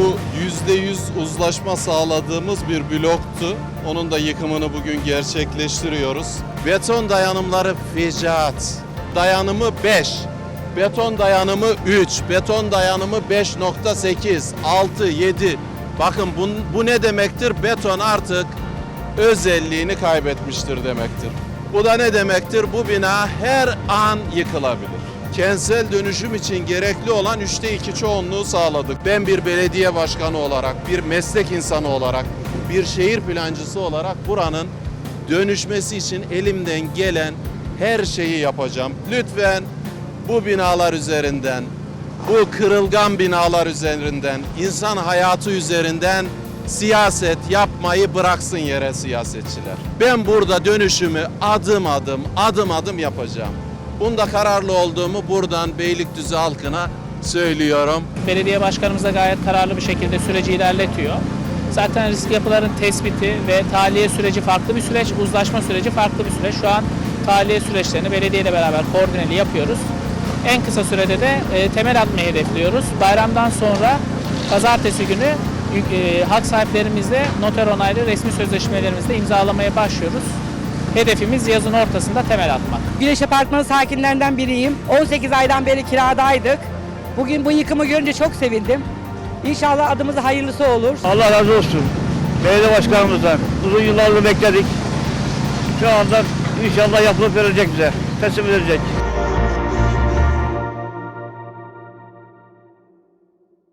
Bu %100 uzlaşma sağladığımız bir bloktu. Onun da yıkımını bugün gerçekleştiriyoruz. Beton dayanımları fecaat. Dayanımı 5. Beton dayanımı 3. Beton dayanımı 5.8, 6, 7. Bakın bu, bu ne demektir? Beton artık özelliğini kaybetmiştir demektir. Bu da ne demektir? Bu bina her an yıkılabilir. Kentsel dönüşüm için gerekli olan üçte iki çoğunluğu sağladık. Ben bir belediye başkanı olarak, bir meslek insanı olarak, bir şehir plancısı olarak buranın dönüşmesi için elimden gelen her şeyi yapacağım. Lütfen bu binalar üzerinden, bu kırılgan binalar üzerinden, insan hayatı üzerinden siyaset yapmayı bıraksın yere siyasetçiler. Ben burada dönüşümü adım adım, adım adım yapacağım. Bunda kararlı olduğumu buradan Beylikdüzü halkına söylüyorum. Belediye başkanımız da gayet kararlı bir şekilde süreci ilerletiyor. Zaten risk yapıların tespiti ve tahliye süreci farklı bir süreç, uzlaşma süreci farklı bir süreç. Şu an tahliye süreçlerini belediyeyle beraber koordineli yapıyoruz. En kısa sürede de e, temel atmayı hedefliyoruz. Bayramdan sonra pazartesi günü e, hak sahiplerimizle noter onaylı resmi sözleşmelerimizde imzalamaya başlıyoruz. Hedefimiz yazın ortasında temel atmak. Güneş Apartmanı sakinlerinden biriyim. 18 aydan beri kiradaydık. Bugün bu yıkımı görünce çok sevindim. İnşallah adımız hayırlısı olur. Allah razı olsun. Belediye başkanımızdan. Uzun yıllardır bekledik. Şu anda inşallah yapılıp verilecek bize. Teslim edilecek.